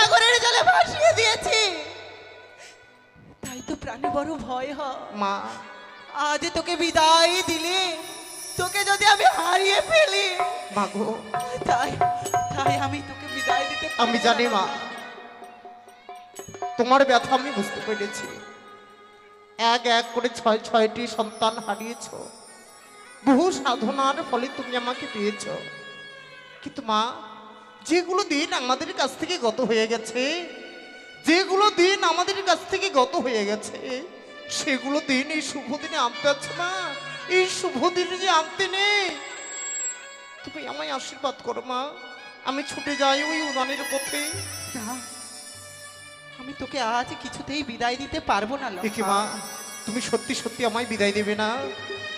সাগরের জলে ভাসিয়ে দিয়েছি। তাই তো প্রাণে বড় ভয় হয়। মা। আজ তোকে বিদায় দিলে তোকে যদি আমি হারিয়ে ফেলি মাগো তাই তাই আমি তোকে বিদায় দিতে আমি জানি মা তোমার ব্যথা আমি বুঝতে পেরেছি। এক এক করে ছয় ছয়টি সন্তান হারিয়েছ। বহু সাধনার ফলে তুমি আমাকে পেয়েছ। কিন্তু মা যেগুলো দিন আমাদের কাছ থেকে গত হয়ে গেছে যেগুলো দিন আমাদের কাছ থেকে গত হয়ে গেছে সেগুলো দিন এই শুভ দিনে আনতে আছে মা এই শুভ দিনে যে আনতে নেই। তুমি আমায় আশীর্বাদ করো মা আমি ছুটে যাই ওই উদানের পথে। না আমি তোকে আজ কিছুতেই বিদায় দিতে পারব না। দেখি মা তুমি সত্যি সত্যি আমায় বিদায় দেবে না।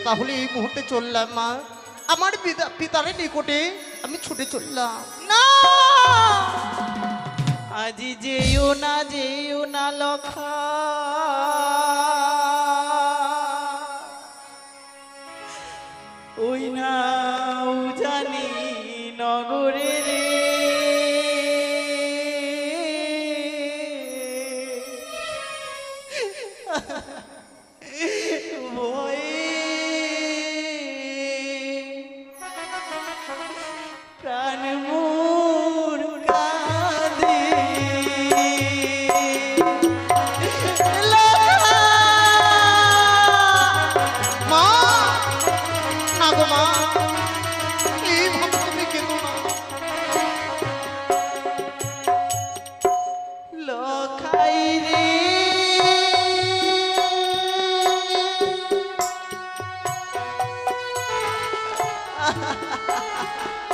তাহলে এই মুহূর্তে চললাম মা। আমার পিতা- পিতার নিকটে আমি ছুটে চললাম। না আজি যেও না যেও না লখা। ওই না ハハハハ!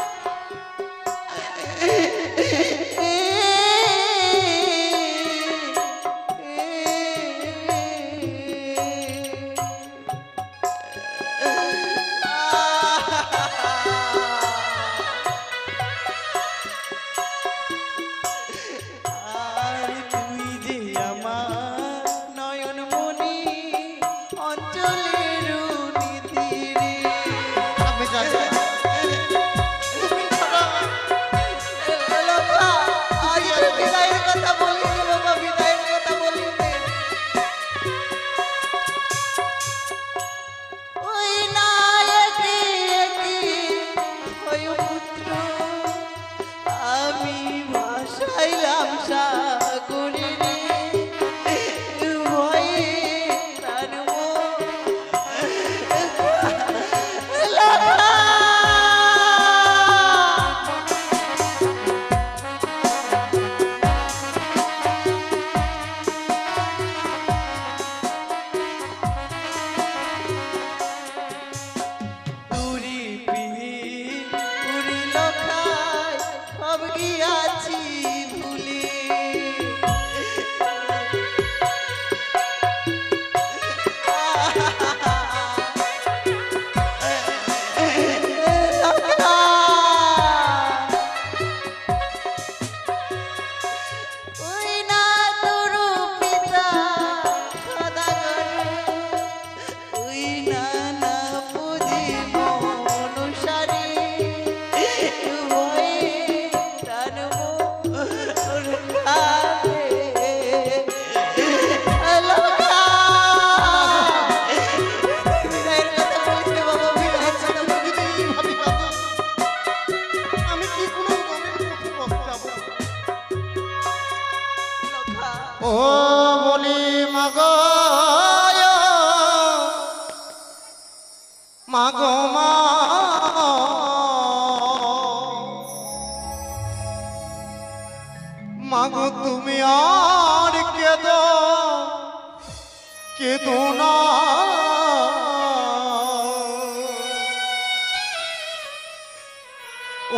কেদো না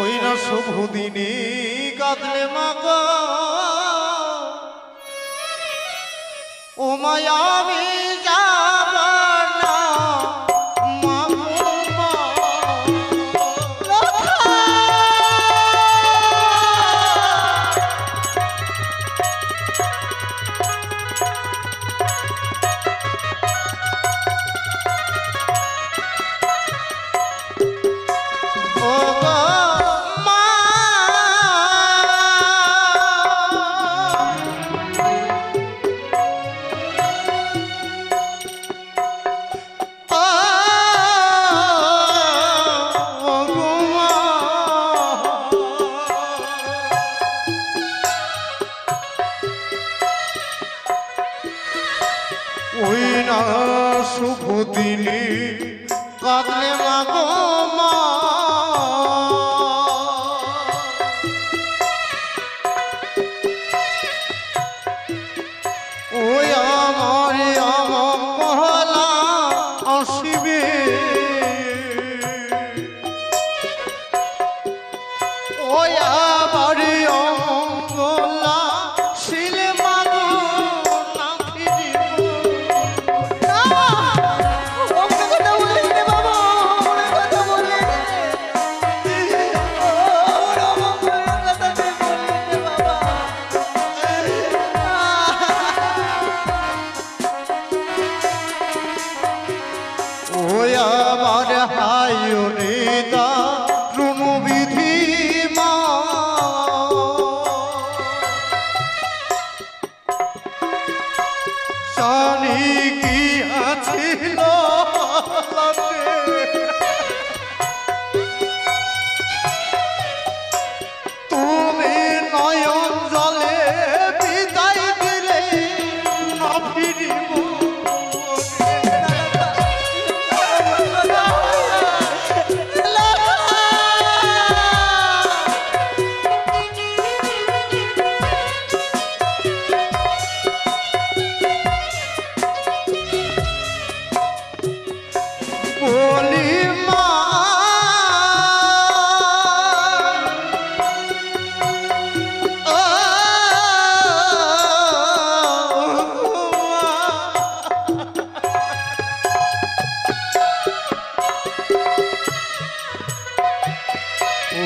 ওই না শুভ দিনে কাঁদলে মাগো ও মায়ামি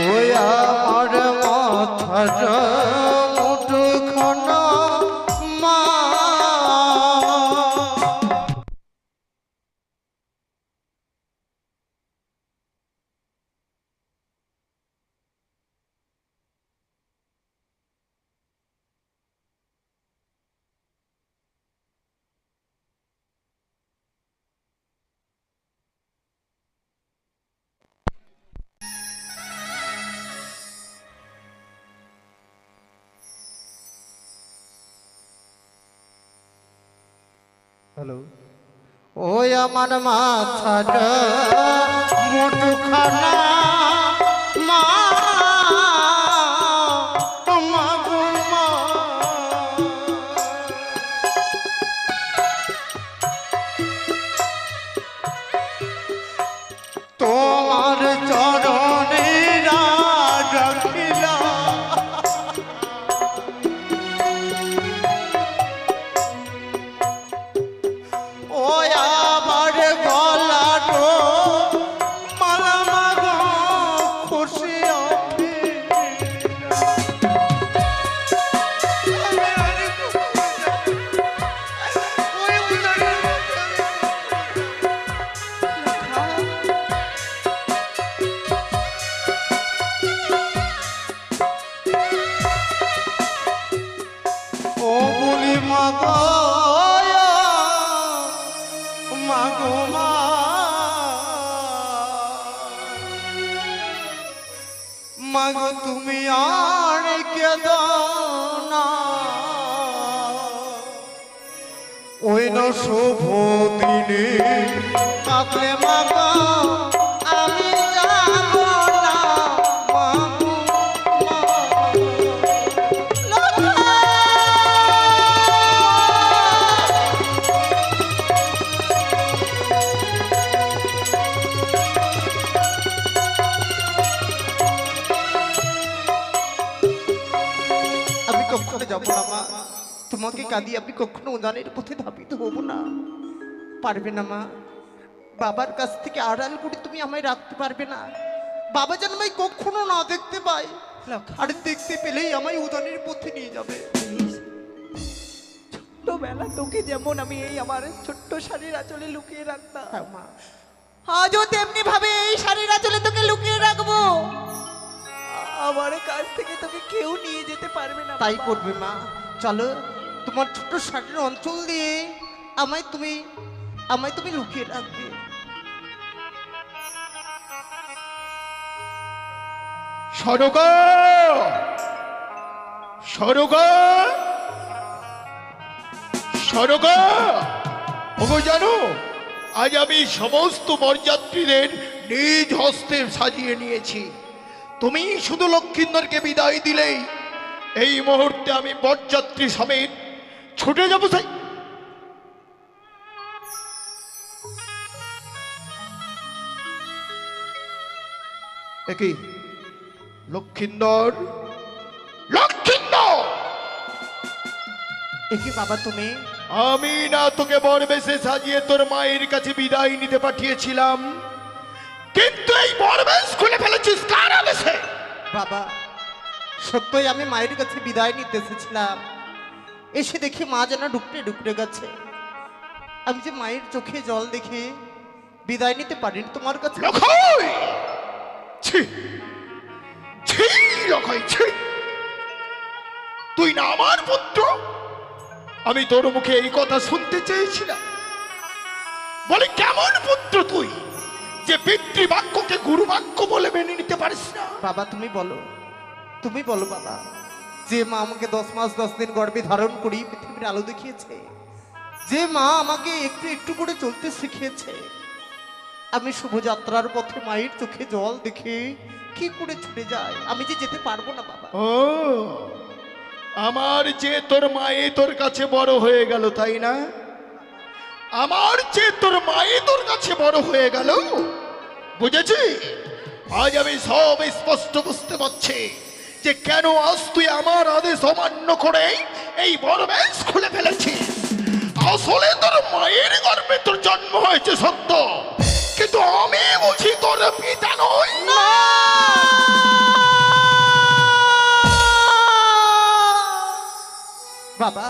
ওই আমার মাথাটা হ্যালো। ওই আমার মাথাটা মুঠখানা আমি যাব যাব না তোমাকে কাঁদি আমি কখনো উদানের পথে ধাবিত হব না। পারবে না, মা। বাবার কাছ থেকে আড়াল করে তুমি আমায় রাখতে পারবে না। বাবা যেন আমায় কখনো না দেখতে পাই আর দেখতে পেলেই আমায় উদানের পথে নিয়ে যাবে। ছোট্টবেলা তোকে যেমন আমি এই আমার ছোট্ট শাড়ির আঁচলে লুকিয়ে রাখতাম। হ্যাঁ মা। আজও তেমনি ভাবে এই শাড়ির আঁচলে তোকে লুকিয়ে রাখব। আমার কাছ থেকে তোকে কেউ নিয়ে যেতে পারবে না তাই করবে মা। চলো তোমার ছোট্ট শাড়ির অঞ্চল দিয়ে আমায় তুমি আমায় তুমি লুকিয়ে রাখবে। সরকা সরকা সরকা ওগো জানো, আজ আমি সমস্ত বরযাত্রীদের নিজ হস্তে সাজিয়ে নিয়েছি। তুমি শুধু লক্ষিন্দরকে বিদায় দিলেই এই মুহূর্তে আমি বরযাত্রী সমেত ছুটে যাব তাই একই লক্ষিন্দর। লক্ষিন্দর! এ কি বাবা তুমি? আমি না তোকে বর বেশে সাজিয়ে তোর মায়ের কাছে বিদায় নিতে পাঠিয়েছিলাম। কিন্তু এই বরবেশ খুলে ফেলেছিস কার আদেশে? বাবা সত্যই আমি মায়ের কাছে বিদায় নিতে এসেছিলাম। এসে দেখি মা যেন ডুকরে ডুকরে গেছে। আমি যে মায়ের চোখে জল দেখে বিদায় নিতে পারিনি তোমার কাছে। ছি! ছি লক্ষই ছি তুই না আমার পুত্র? আমি তোর মুখে এই কথা শুনতে চেয়েছিলাম। বলে, কেমন পুত্র তুই? যে পিতৃবাক্যকে গুরু বাক্য বলে মেনে নিতে পারিস না। বাবা, তুমি বলো। তুমি বলো, বাবা। যে মা আমাকে দশ মাস, দশ দিন গর্ভে ধারণ করি পৃথিবীর আলো দেখিয়েছে, যে মা আমাকে একটু একটু করে চলতে শিখিয়েছে, আমি শুভযাত্রার পথে মায়ের চোখে জল দেখে কি করে ছুটে যায়? আমি যে যেতে পারব না, বাবা। ও, আমার যে তোর মায়ে তোর কাছে বড় হয়ে গেল, তাই না? আমার যে তোর মায়ে তোর কাছে বড় হয়ে গেল, বুঝেছি? আজ আমি সব স্পষ্ট বুঝতে পারছি যে কেন আজ তুই আমার আদেশ অমান্য করে এই বড় বেশ খুলে ফেলেছিস। আসলে তোর মায়ের গর্ভে তোর জন্ম হয়েছে, সত্য। কিন্তু আমি বুঝি তোর পিতা নই। বাবা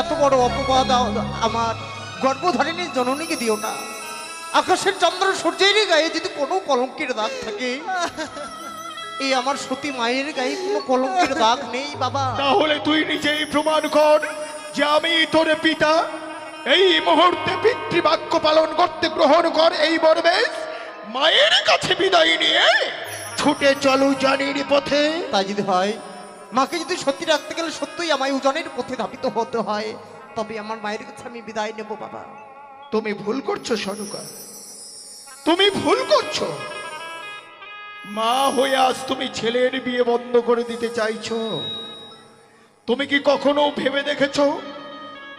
এত বড় অপবাদ আমার গর্ভধারিণী জননীকে দিও না। আকাশের চন্দ্র সূর্যেরই গায়ে যদি কোনো কলঙ্কের দাগ থাকে এই আমার সতী মায়ের গায়ে কোনো কলঙ্কের দাগ নেই বাবা। তাহলে তুই নিজেই প্রমাণ কর যে আমি তোর পিতা এই মুহূর্তে পিতৃবাক্য পালন করতে গ্রহণ কর এই বরবেশ মায়ের কাছে বিদায় নিয়ে ছুটে চলো জানির পথে। তাই যদি হয় মাকে যদি সত্যি রাখতে গেলে সত্যই আমায় ওজনের পথে ধাবিত হতে হয় তবে আমার মায়ের কাছে আমি বিদায় নেব বাবা। তুমি ভুল করছ সনুকা। তুমি ভুল করছ। মা হয়ে আজ তুমি ছেলের বিয়ে বন্ধ করে দিতে চাইছো। তুমি কি কখনো ভেবে দেখেছ?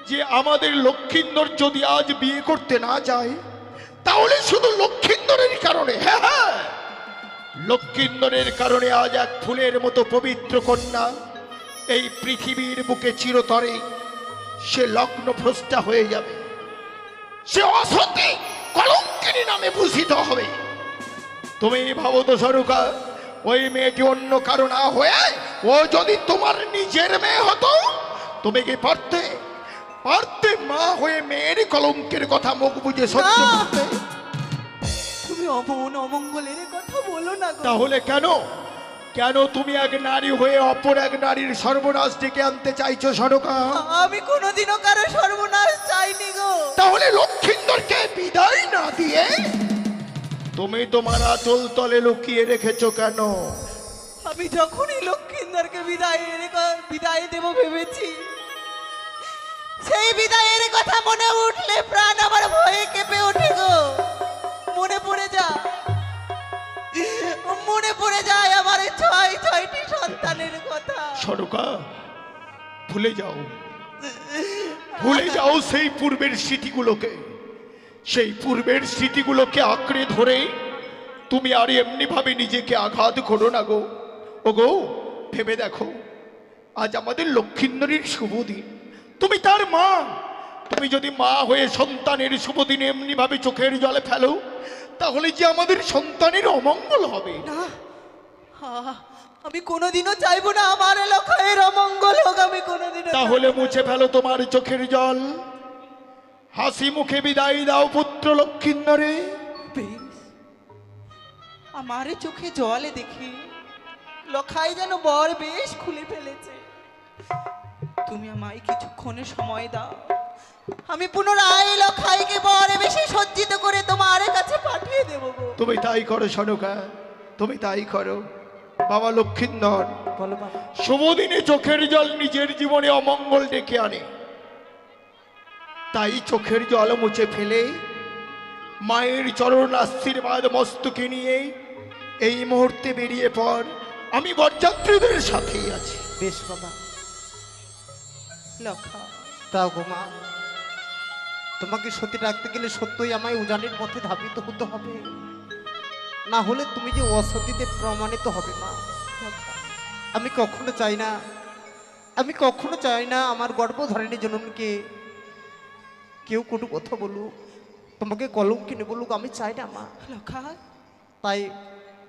যে আমাদের লক্ষিন্দর যদি আজ বিয়ে করতে না যায়, তাহলে শুধু লক্ষিন্দরের কারণে হ্যাঁ হ্যাঁ। লক্ষিন্দরের কারণে আজ এক ফুলের মতো পবিত্র কন্যা এই পৃথিবীর বুকে চিরতরে সে লগ্ন ভ্রষ্টা হয়ে যাবে। সে অসতী কলঙ্কিনী নামে ভূষিত হবে। তুমি ভাবো তো সরুকা ওই মেয়েটি অন্য কারও না হয়ে ও যদি তোমার নিজের মেয়ে হতো, তুমি কি পারতে পারতে মা হয়ে মেয়ের কলঙ্কের কথা মুখ বুঝে সহ্য। করতে। তুমি অমন অমঙ্গলের কথা বলো না গো। তাহলে কেন? কেন তুমি এক নারী হয়ে অপর এক নারীর সর্বনাশ ডেকে আনতে চাইছো সরকা আমি কোনোদিনও কারও সর্বনাশ চাইনি গো। তাহলে লক্ষিন্দরকে বিদায় না দিয়ে তুমি তোমার আচল তলে লুকিয়ে রেখেছো কেন? আমি যখনই লক্ষিন্দরকে বিদায় বিদায় দেব ভেবেছি সেই বিদায়ের কথা মনে উঠলে প্রাণ আমার ভয়ে কেঁপে ওঠে গো। মনে পড়ে যা মনে পড়ে যায় আমার ছয়, ছয়টি সন্তানের কথা। সরকা ভুলে যাও। ভুলে যাও সেই পূর্বের স্মৃতিগুলোকে। সেই পূর্বের স্মৃতিগুলোকে আঁকড়ে ধরে তুমি আর এমনি ভাবে নিজেকে আঘাত করো না গো। ও গো ভেবে দেখো, আজ আমাদের লক্ষিন্দরীর শুভ দিন। তুমি তার মা। তুমি যদি মা হয়ে সন্তানের শুভ দিনে এমনি ভাবে চোখের জলে ফেলো তাহলে যে আমাদের সন্তানের অমঙ্গল হবে। না আমি কোনোদিনও চাইব না আমার এলাকায় অমঙ্গল হোক আমি কোনোদিনও তাহলে মুছে ফেলো তোমার চোখের জল। হাসি মুখে বিদায় দাও পুত্র লক্ষিন্দরে। বেশ আমার চোখে জলে দেখি। লখাই যেন বর বেশ খুলে ফেলেছে। তুমি আমায় কিছুক্ষণের সময় দাও। আমি পুনরায় লখাইকে বর বেশি সজ্জিত করে তোমার কাছে পাঠিয়ে দেবো তুমি তাই করো সনকা। তুমি তাই করো। বাবা লক্ষিন্দর বলো বাবা চোখের জল নিজের জীবনে অমঙ্গল ডেকে আনে। তাই চোখের জল মুছে ফেলে মায়ের চরণ আশীর্বাদ মস্তকে নিয়ে এই মুহূর্তে বেরিয়ে পর আমি বরযাত্রীদের সাথেই আছি। বেশ বাবা। তাও গো মা তোমাকে সত্যি রাখতে গেলে সত্যই আমায় উজানের পথে ধাবিত হতে হবে। না হলে তুমি যে অসতীতে প্রমাণিত হবে মা। আমি কখনো চাই না আমি কখনো চাই না আমার গর্ভধারিণী জননকে কেউ কোনো কথা বলুক তোমাকে কলম কিনে বলুক আমি চাই না মা। তাই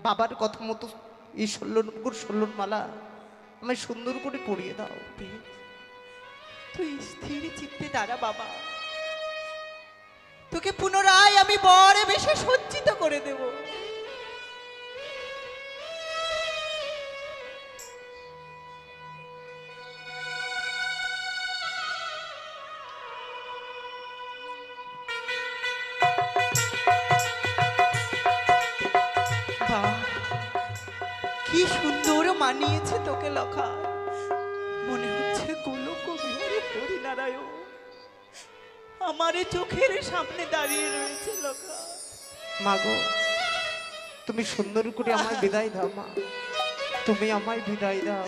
বাবার কথা মতো এই ষোলোর ষোলোর মালা আমায় সুন্দর করে পরিয়ে দাও। বেশ। তুই স্থির চিত্তে দাঁড়া, বাবা। তোকে পুনরায় আমি বড় বেশে সজ্জিত করে দেব। কি সুন্দর মানিয়েছে তোকে লখা। হরিনারায়ণ আমার চোখের সামনে দাঁড়িয়ে রয়েছে মাগো তুমি সুন্দর করে আমায় বিদায় দাও, মা। তুমি আমায় বিদায় দাও।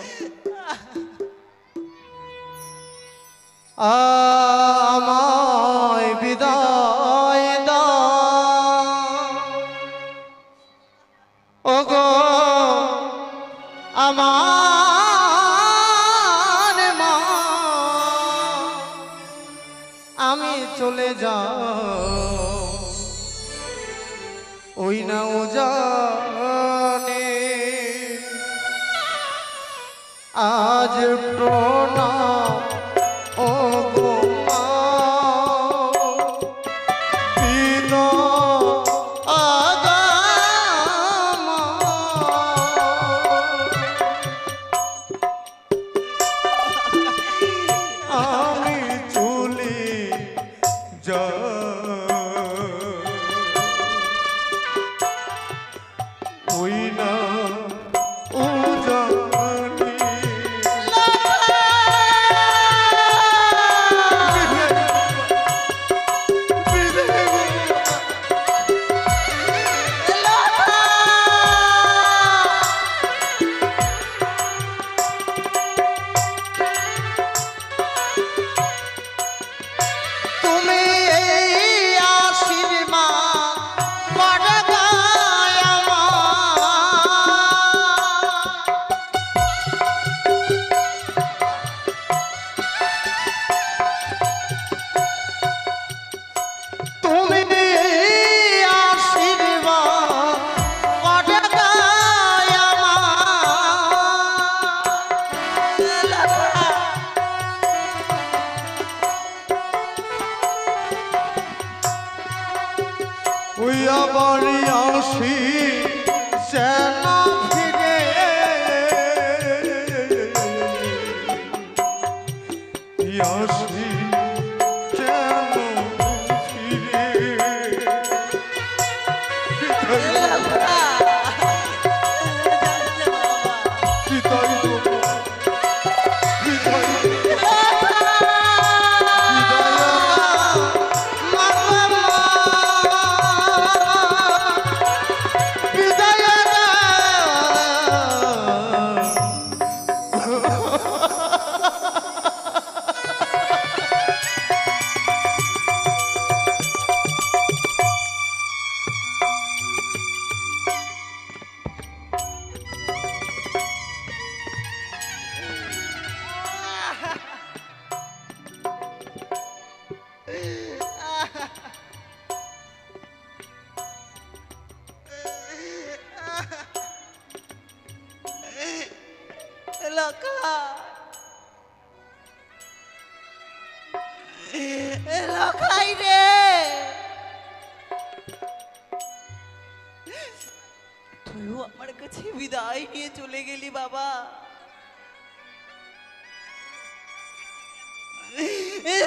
আমায় বিদায় দাও। ওগো আমার চলে যাও। ওই না ও জানে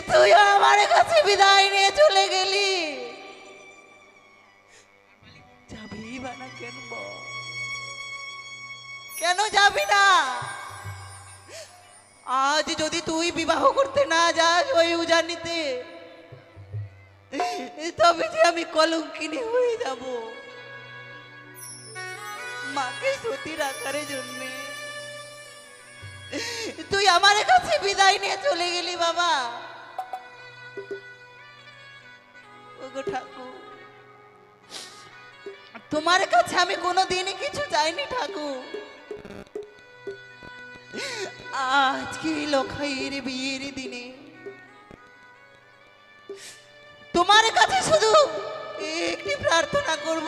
তুইও আমার কাছে বিদায় নিয়ে চলে গেলি। যাবি কেন যাবি না? আজ যদি তুই বিবাহ করতে না যাস ওই উজানিতে, তবে যে আমি কলঙ্কিনী হয়ে যাব। মাকে সতীর আকারে জন্মে। তুই আমার কাছে বিদায় নিয়ে চলে গেলি বাবা। ওগো ঠাকুর। তোমার কাছে আমি কোনোদিনই কিছু চাইনি ঠাকুর। আজকে লখাইয়ের বিয়ের দিনে তোমার কাছে শুধু একটি প্রার্থনা করব